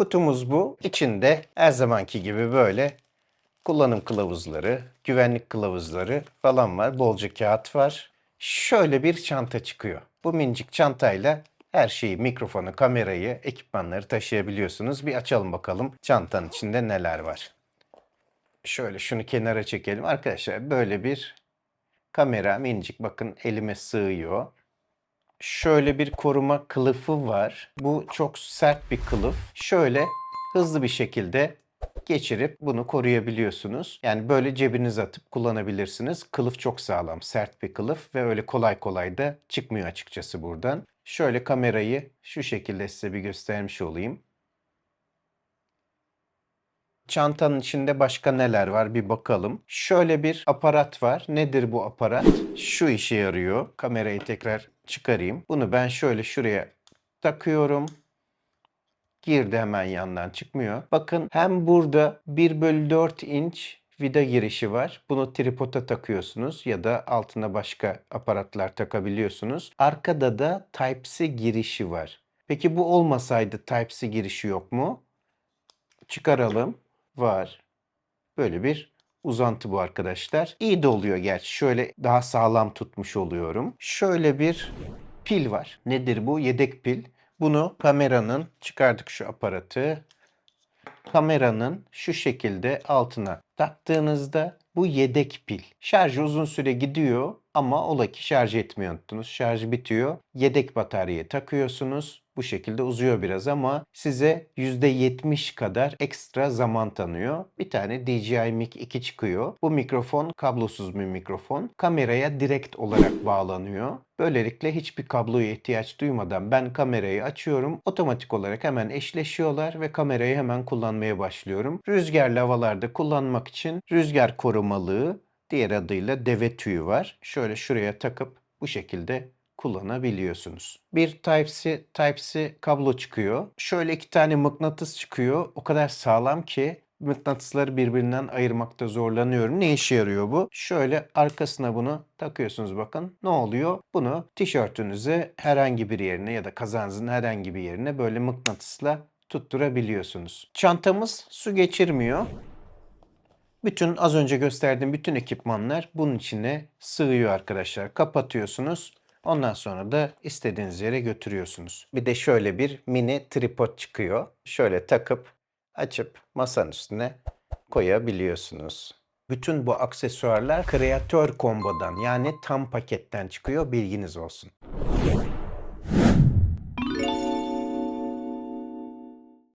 Kutumuz bu. İçinde her zamanki gibi böyle kullanım kılavuzları, güvenlik kılavuzları falan var. Bolca kağıt var. Şöyle bir çanta çıkıyor. Bu minicik çantayla her şeyi, mikrofonu, kamerayı, ekipmanları taşıyabiliyorsunuz. Bir açalım bakalım çantanın içinde neler var. Şöyle şunu kenara çekelim. Arkadaşlar böyle bir kamera minicik bakın elime sığıyor. Şöyle bir koruma kılıfı var. Bu çok sert bir kılıf. Şöyle hızlı bir şekilde geçirip bunu koruyabiliyorsunuz. Yani böyle cebinize atıp kullanabilirsiniz. Kılıf çok sağlam, sert bir kılıf ve öyle kolay kolay da çıkmıyor açıkçası buradan. Şöyle kamerayı şu şekilde size bir göstermiş olayım. Çantanın içinde başka neler var bir bakalım. Şöyle bir aparat var. Nedir bu aparat? Şu işe yarıyor. Kamerayı tekrar çıkarayım. Bunu ben şöyle şuraya takıyorum. Girdi hemen yandan çıkmıyor. Bakın hem burada 1 bölü 4 inç vida girişi var. Bunu tripoda takıyorsunuz ya da altına başka aparatlar takabiliyorsunuz. Arkada da Type-C girişi var. Peki bu olmasaydı Type-C girişi yok mu? Çıkaralım. Var. Böyle bir uzantı bu arkadaşlar. İyi de oluyor gerçi. Şöyle daha sağlam tutmuş oluyorum. Şöyle bir pil var. Nedir bu? Yedek pil. Bunu kameranın çıkardık şu aparatı. Kameranın şu şekilde altına taktığınızda bu yedek pil. Şarjı uzun süre gidiyor ama ola ki şarj etmeyi unuttunuz. Şarj bitiyor. Yedek bataryaya takıyorsunuz. Bu şekilde uzuyor biraz ama size %70 kadar ekstra zaman tanıyor. Bir tane DJI Mic 2 çıkıyor. Bu mikrofon kablosuz bir mikrofon. Kameraya direkt olarak bağlanıyor. Böylelikle hiçbir kabloya ihtiyaç duymadan ben kamerayı açıyorum. Otomatik olarak hemen eşleşiyorlar ve kamerayı hemen kullanmaya başlıyorum. Rüzgarlı havalarda kullanmak için rüzgar korumalığı diğer adıyla deve tüyü var. Şöyle şuraya takıp bu şekilde kullanabiliyorsunuz. Bir Type-C, Type-C kablo çıkıyor. Şöyle iki tane mıknatıs çıkıyor. O kadar sağlam ki mıknatısları birbirinden ayırmakta zorlanıyorum. Ne işe yarıyor bu? Şöyle arkasına bunu takıyorsunuz bakın. Ne oluyor? Bunu tişörtünüze herhangi bir yerine ya da kazanızın herhangi bir yerine böyle mıknatısla tutturabiliyorsunuz. Çantamız su geçirmiyor. Bütün az önce gösterdiğim bütün ekipmanlar bunun içine sığıyor arkadaşlar. Kapatıyorsunuz. Ondan sonra da istediğiniz yere götürüyorsunuz. Bir de şöyle bir mini tripod çıkıyor. Şöyle takıp açıp masanın üstüne koyabiliyorsunuz. Bütün bu aksesuarlar kreatör kombodan yani tam paketten çıkıyor bilginiz olsun.